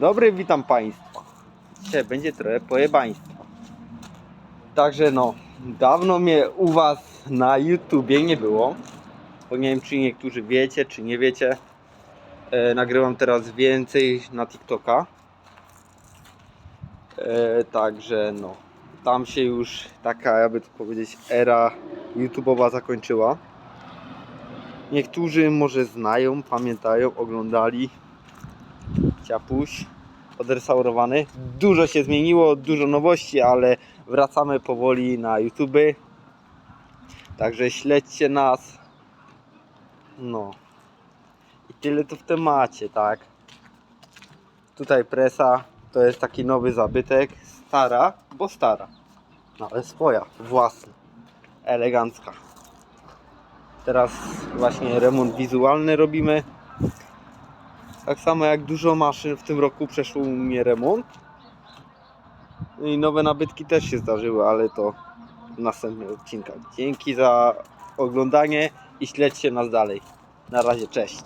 dobry, witam Państwa. Dzisiaj będzie trochę pojebaństwa. Także no, dawno mnie u Was na YouTubie nie było. Bo nie wiem, czy niektórzy wiecie, czy nie wiecie. E, nagrywam teraz więcej na TikToka. E, także no, tam się już taka, jakby to powiedzieć, era YouTubeowa zakończyła. Niektórzy może znają, pamiętają, oglądali. Ciapuś odrestaurowany. Dużo się zmieniło, dużo nowości, ale wracamy powoli na YouTube. Także śledźcie nas. No. I tyle to w temacie, tak. Tutaj presa to jest taki nowy zabytek. Stara, bo stara. No ale swoja, własna. Elegancka. Teraz właśnie remont wizualny robimy. Tak samo jak dużo maszyn w tym roku przeszło mnie remont. I nowe nabytki też się zdarzyły, ale to w następnych odcinkach. Dzięki za oglądanie i śledźcie nas dalej. Na razie, cześć.